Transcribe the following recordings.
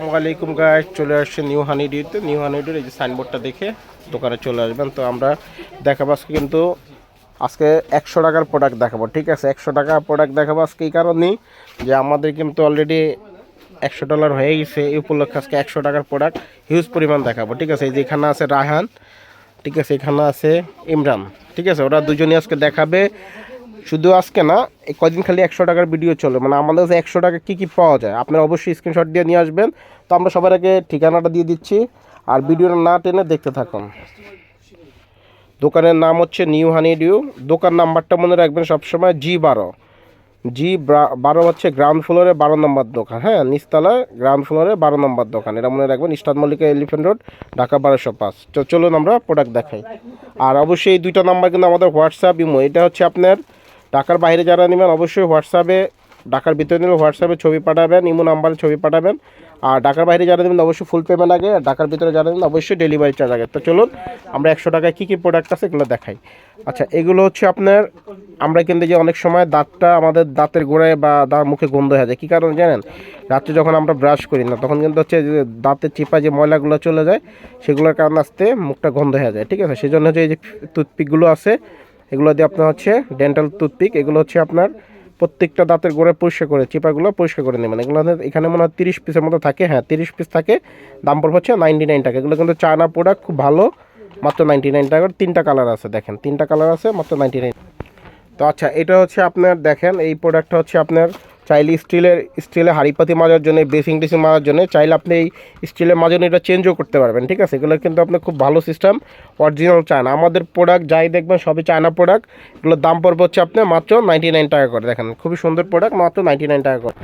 আসসালামু আলাইকুম গাইস চলে আসছে নিউ হানিডিতে নিউ হানিডির এই যে সাইনবোর্ডটা দেখে দোকানে চলে আসবেন। তো আমরা দেখাবো আজকে কিন্তু আজকে একশো টাকার প্রোডাক্ট দেখাবো, ঠিক আছে? একশো টাকা প্রোডাক্ট দেখাবো আজকে এই কারণেই যে আমাদের কিন্তু অলরেডি একশো ডলার হয়ে গেছে। এই উপলক্ষে আজকে একশো টাকার প্রোডাক্ট হিউজ পরিমাণ দেখাবো, ঠিক আছে? এই যে এখানে আছে রায়হান, ঠিক আছে? এখানে আছে ইমরান, ঠিক আছে? ওরা দুজনই আজকে দেখাবে। শুধু আজকে না কদিন খালি একশো টাকার ভিডিও চলে। মানে আমাদের কাছে একশো টাকা কী কী পাওয়া যায়? আপনারা অবশ্যই স্ক্রিনশট দিয়ে নিয়ে আসবেন। তো আমরা সবার আগে ঠিকানাটা দিয়ে দিচ্ছি। আর ভিডিওটা না টেনে দেখতে থাকুন। দোকানের নাম হচ্ছে নিউ হানি ডিউ দোকান নাম্বারটা মনে রাখবেন সবসময় জি বারো। জি বারো হচ্ছে গ্রাউন্ড ফ্লোরে বারো নম্বর দোকান। হ্যাঁ নিচতলায় গ্রাউন্ড ফ্লোরে বারো নম্বর দোকান। এটা মনে রাখবেন Easter Mallika elephant road Dhaka বারোশো পাঁচ। চলুন আমরা প্রোডাক্ট দেখাই। আর অবশ্যই এই দুইটা নাম্বার কিন্তু আমাদের হোয়াটসঅ্যাপ ইমো এটা হচ্ছে আপনার ঢাকার বাইরে যারা নেবেন অবশ্যই হোয়াটসঅ্যাপে ঢাকার ভিতরে নিলে হোয়াটসঅ্যাপে ছবি পাঠাবেন, ইমো নাম্বারে ছবি পাঠাবেন। আর ঢাকার বাইরে যারা নেবেন অবশ্যই ফুল পেমেন্ট আগে, আর ঢাকার ভিতরে যারা নেবেন অবশ্যই ডেলিভারি চার্জ আগে। তো চলুন, আমরা একশো টাকায় কী কী প্রোডাক্ট আছে এগুলো দেখাই। আচ্ছা এগুলো হচ্ছে আপনার, আমরা কিন্তু যে অনেক সময় দাঁতটা আমাদের দাঁতের গোড়ায় বা দাঁত মুখে গন্ধ হয়ে যায়। কী কারণ জানেন? রাত্রে যখন আমরা ব্রাশ করি না, তখন কিন্তু হচ্ছে যে দাঁতের চিপা যে ময়লাগুলো চলে যায়, সেগুলোর কারণে আসতে মুখটা গন্ধ হয়ে যায়। ঠিক আছে? সেই জন্য হচ্ছে এই যে টুথপিকগুলো আছে এগুলো দিয়ে আপনার হচ্ছে ডেন্টাল টুথপিক এগুলো হচ্ছে আপনার প্রত্যেকটা দাঁতের গোড়ায় পরিষ্কার করে, চিপাগুলো পরিষ্কার করে নেবেন। এগুলো এখানে মনে হয় তিরিশ পিসের মতো থাকে হ্যাঁ তিরিশ পিস থাকে। দাম পড়বে হচ্ছে নাইনটি নাইন টাকা। এগুলো কিন্তু চায়না প্রোডাক্ট খুব ভালো, মাত্র নাইনটি নাইন টাকার তিনটা কালার আছে, দেখেন, তিনটা কালার আছে, মাত্র নাইনটি নাইন তো আচ্ছা এটা হচ্ছে আপনার, দেখেন, এই প্রোডাক্টটা হচ্ছে আপনার চাইলে স্টিলের স্টিলের হাড়িপাতি মাজার জন্য বেসিং টেসিং মাজার জন্য চাইলে আপনি এই স্টিলের মাজন এটা চেঞ্জও করতে পারবেন, ঠিক আছে? এগুলো কিন্তু আপনার খুব ভালো সিস্টেম অরিজিনাল চায়না। আমাদের প্রোডাক্ট যাই দেখবেন, সবই চায়না প্রোডাক্ট এগুলোর দাম পড়বে হচ্ছে আপনি মাত্র নাইনটি নাইন টাকা করে, দেখেন, খুবই সুন্দর প্রোডাক্ট মাত্র নাইনটি নাইন টাকা করে।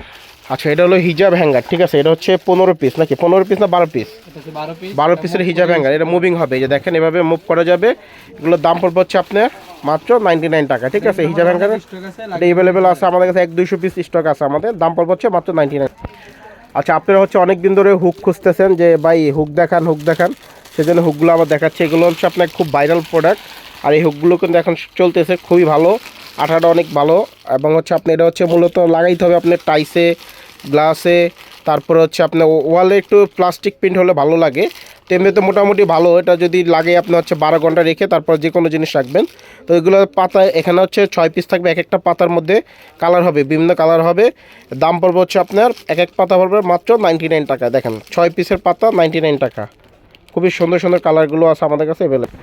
আচ্ছা এটা হলো হিজাব হ্যাঙ্গার ঠিক আছে? এটা হচ্ছে পনেরো পিস নাকি? পনেরো পিস না বারো পিস বারো পিসের হিজাব হ্যাঙ্গার এটা মুভিং হবে। যে দেখেন এভাবে মুভ করা যাবে। এগুলোর দাম পড়বে হচ্ছে আপনার মাত্র নাইনটি নাইন টাকা ঠিক আছে? হিজাব হ্যাঙ্গার এটা অ্যাভেলেবেল আছে আমাদের কাছে এক দুইশো পিস স্টক আছে আমাদের। দাম পড়বে হচ্ছে মাত্র নাইনটি নাইন আচ্ছা আপনারা হচ্ছে অনেক দিন ধরে হুক খুঁজতেছেন যে ভাই হুক দেখান হুক দেখান। সেজন্য হুকগুলো আমার দেখাচ্ছে। এগুলো হচ্ছে আপনার খুব ভাইরাল প্রোডাক্ট আর এই হুকগুলো কিন্তু এখন চলতেছে খুবই ভালো। আঠাটা অনেক ভালো। এবং হচ্ছে আপনি এটা হচ্ছে মূলত লাগাইতে হবে আপনার টাইসে, গ্লাসে, তারপরে হচ্ছে আপনার ওয়ালে একটু প্লাস্টিক প্রিন্ট হলে ভালো লাগে। তো এমনিতে মোটামুটি ভালো, এটা যদি লাগে আপনি হচ্ছে বারো ঘণ্টা রেখে তারপর যে কোনো জিনিস রাখবেন। তো এগুলো পাতা এখানে হচ্ছে ছয় পিস থাকবে, এক একটা পাতার মধ্যে কালার হবে, বিভিন্ন কালার হবে। দাম পড়বে হচ্ছে আপনার, এক এক পাতা পড়বে মাত্র নাইনটি নাইন টাকা, দেখেন। ছয় পিসের পাতা নাইনটি নাইন টাকা। খুবই সুন্দর সুন্দর কালারগুলো আছে আমাদের কাছে অ্যাভেলেবল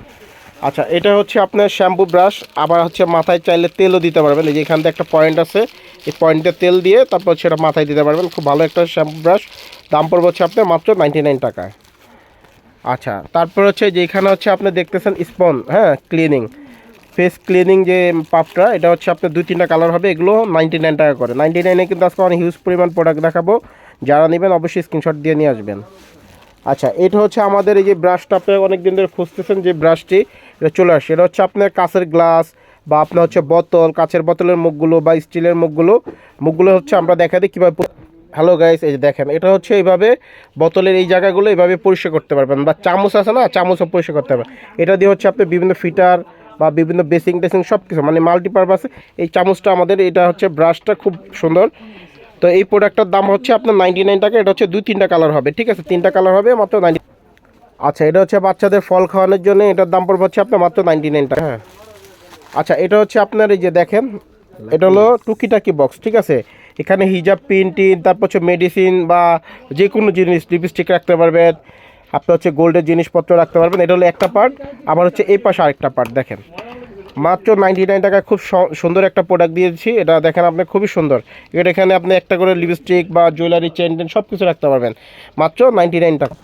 আচ্ছা এটা হচ্ছে আপনার শ্যাম্পু ব্রাশ, আবার হচ্ছে মাথায় চাইলে তেলও দিতে পারবেন। এই যে এখান থেকে একটা পয়েন্ট আছে, এই পয়েন্টে তেল দিয়ে তারপর সেটা মাথায় দিতে পারবেন। খুব ভালো একটা শ্যাম্পু ব্রাশ। দাম পড়বে হচ্ছে আপনার মাত্র নাইনটি নাইন টাকায়। আচ্ছা তারপর হচ্ছে যে এখানে হচ্ছে আপনি দেখতেছেন স্পন হ্যাঁ ক্লিনিং ফেস ক্লিনিং যে পাপটা এটা হচ্ছে আপনার দুই তিনটা কালার হবে, এগুলো নাইনটি নাইন টাকা করে। নাইনটি নাইনে কিন্তু আজকে অনেক হিউজ পরিমাণ প্রোডাক্ট দেখাবো। যারা নেবেন অবশ্যই স্ক্রিনশট দিয়ে নিয়ে আসবেন। আচ্ছা এটা হচ্ছে আমাদের এই যে ব্রাশটা আপনি অনেক দিন ধরে খুঁজতেছেন যে ব্রাশটি এটা চলে আসে এটা হচ্ছে আপনার কাঁচের গ্লাস বা আপনার হচ্ছে বোতল, কাঁচের বোতলের মুখগুলো বা স্টিলের মুখগুলো। মুখগুলো হচ্ছে আমরা দেখা দিই কীভাবে হ্যালো গাইস এই যে দেখেন, এটা হচ্ছে এইভাবে বোতলের এই জায়গাগুলো এইভাবে পরিষ্কার করতে পারবেন বা চামচ আছে না, চামচও পরিষ্কার করতে পারবেন। এটা দিয়ে হচ্ছে আপনি বিভিন্ন ফিটার বা বিভিন্ন বেসিং টেসিং সব কিছু মানে মাল্টিপারপাস এই চামচটা আমাদের, এটা হচ্ছে ব্রাশটা খুব সুন্দর। তো এই প্রোডাক্টটার দাম হচ্ছে আপনার নাইনটি নাইন টাকা এটা হচ্ছে দুই তিনটা কালার হবে ঠিক আছে? তিনটা কালার হবে মাত্র নাইনটি আচ্ছা এটা হচ্ছে বাচ্চাদের ফল খাওয়ানোর জন্য এটার দাম পড়বে হচ্ছে আপনার মাত্র নাইনটি নাইন টাকা। হ্যাঁ। আচ্ছা এটা হচ্ছে আপনার এই যে দেখেন এটা হলো টুকিটাকি বক্স ঠিক আছে? এখানে হিজাব পিন টিন তারপর হচ্ছে মেডিসিন বা যে কোনো জিনিস লিপস্টিক রাখতে পারবেন আপনি হচ্ছে গোল্ডের জিনিসপত্র রাখতে পারবেন এটা হলো একটা পার্ট আবার হচ্ছে এই পাশে আরেকটা পার্ট দেখেন। মাত্র নাইনটি নাইন টাকায় খুব সুন্দর একটা প্রোডাক্ট দিয়েছি। এটা দেখেন আপনি, খুবই সুন্দর। এটা এখানে আপনি একটা করে লিপস্টিক বা জুয়েলারি চেন টেন সব কিছু রাখতে পারবেন। মাত্র নাইনটি নাইন টাকা।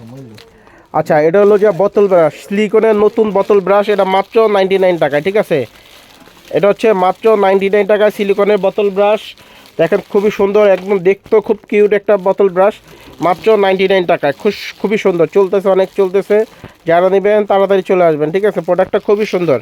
আচ্ছা এটা হলো যে বোতল ব্রাশ সিলিকনের নতুন বোতল ব্রাশ এটা মাত্র নাইনটি নাইন টাকায়, ঠিক আছে? এটা হচ্ছে মাত্র নাইনটি নাইন টাকায় সিলিকনের বোতল ব্রাশ দেখেন, খুবই সুন্দর, একদম দেখতেও খুব কিউট একটা বোতল ব্রাশ মাত্র নাইনটি নাইন টাকায় খুব খুবই সুন্দর। চলতেছে অনেক, চলতেছে। যারা নেবেন, তাড়াতাড়ি চলে আসবেন, ঠিক আছে? প্রোডাক্টটা খুবই সুন্দর।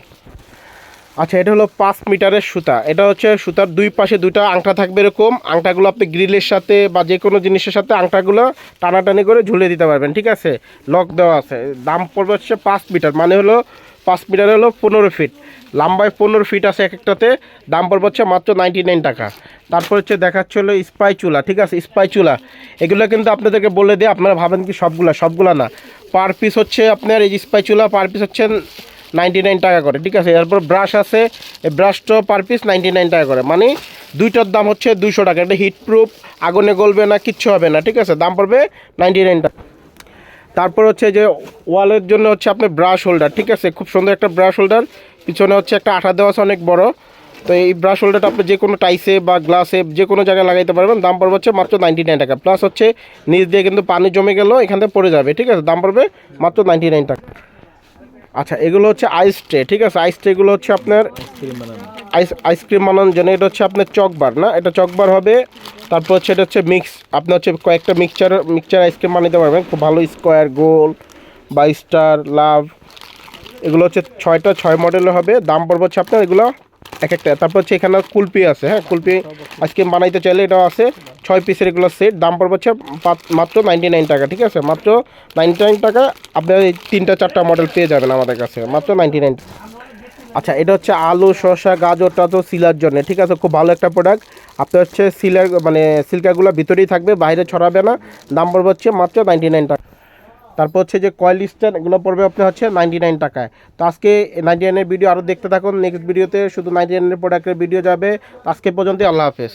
আচ্ছা এটা হলো পাঁচ মিটারের সুতা। এটা হচ্ছে সুতার দুই পাশে দুইটা আংটা থাকবে এরকম। আংটাগুলো আপনি গ্রিলের সাথে বা যে কোনো জিনিসের সাথে আংটাগুলো টানাটানি করে ঝুলিয়ে দিতে পারবেন, ঠিক আছে? লক দেওয়া আছে। দাম পড়বে হচ্ছে পাঁচ মিটার মানে হলো পাঁচ মিটার হলো পনেরো ফিট। লম্বায় পনেরো ফিট আছে এক একটাতে, দাম পড়বে হচ্ছে মাত্র নাইনটি নাইন টাকা। তারপর হচ্ছে দেখাচ্ছে হলো স্পাই চুলা, ঠিক আছে? স্পাই চুলা। এগুলো কিন্তু আপনাদেরকে বলে দিয়ে আপনারা ভাবেন কি সবগুলা? সবগুলা না। পার পিস হচ্ছে আপনার এই স্পাই চুলা, পার পিস হচ্ছে নাইনটি নাইন টাকা করে, ঠিক আছে? এরপর ব্রাশ আছে, এই ব্রাশটাও পার পিস নাইনটি নাইন টাকা করে। মানে দুইটার দাম হচ্ছে দুইশো টাকা। এটা হিট প্রুফ আগুনে গলবে না, কিচ্ছু হবে না, ঠিক আছে? দাম পড়বে নাইনটি নাইন টাকা। তারপর হচ্ছে যে ওয়ালের জন্য হচ্ছে আপনার ব্রাশ হোল্ডার ঠিক আছে? খুব সুন্দর একটা ব্রাশ হোল্ডার পিছনে হচ্ছে একটা আঠা দেওয়া আছে, অনেক বড়। তো এই ব্রাশ হোল্ডারটা আপনি যে কোনো টাইসে বা গ্লাসে যে কোনো জায়গায় লাগাইতে পারবেন। দাম পড়বে হচ্ছে মাত্র নাইনটি নাইন টাকা। প্লাস হচ্ছে নিচ দিয়ে কিন্তু পানি জমে গেলেও এখান থেকে পড়ে যাবে, ঠিক আছে? দাম পড়বে মাত্র নাইনটি নাইন টাকা। আচ্ছা এগুলো হচ্ছে আইস ট্রে ঠিক আছে? আইস ট্রেগুলো হচ্ছে আপনার আইস আইসক্রিম বানানোর জন্য, এটা হচ্ছে আপনার চকবার না? এটা চকবার হবে, তারপর হচ্ছে এটা হচ্ছে মিক্স আপনি হচ্ছে কয়েকটা মিক্সচার মিক্সচার আইসক্রিম বানাতে পারবেন। খুব ভালো স্কোয়ার গোল বা স্টার লাভ এগুলো হচ্ছে ছয়টা, ছয় মডেলের হবে। দাম পড়ব হচ্ছে আপনার এগুলো এক একটা। তারপর হচ্ছে এখানে কুলপি আছে হ্যাঁ? কুলপি আইসক্রিম বানাইতে চাইলে এটা আছে। ছয় পিসের এগুলো সেট দাম পড়বে হচ্ছে মাত্র নাইনটি নাইন টাকা, ঠিক আছে? মাত্র নাইনটি নাইন টাকা আপনার এই তিনটা, চারটা মডেল পেয়ে যাবেন আমাদের কাছে, মাত্র নাইনটি নাইন আচ্ছা এটা হচ্ছে আলু, শসা, গাজর, টাজর সিলার জন্য, ঠিক আছে? খুব ভালো একটা প্রোডাক্ট আপনার হচ্ছে সিলার মানে সিল্কাগুলো ভিতরেই থাকবে, বাইরে ছড়াবে না। দাম পড়বে হচ্ছে মাত্র নাইনটি নাইন টাকা। তারপর হচ্ছে যে কয়েল স্ট্যান্ড, এগুলো পড়বে আপনি হচ্ছে নাইনটি নাইন টাকায়। তো আজকে নাইনটি নাইনের ভিডিও আরও দেখতে থাকুন। নেক্সট ভিডিওতে শুধু নাইনটি নাইনের প্রোডাক্টের ভিডিও যাবে। আজকে পর্যন্ত আল্লাহ হাফেজ।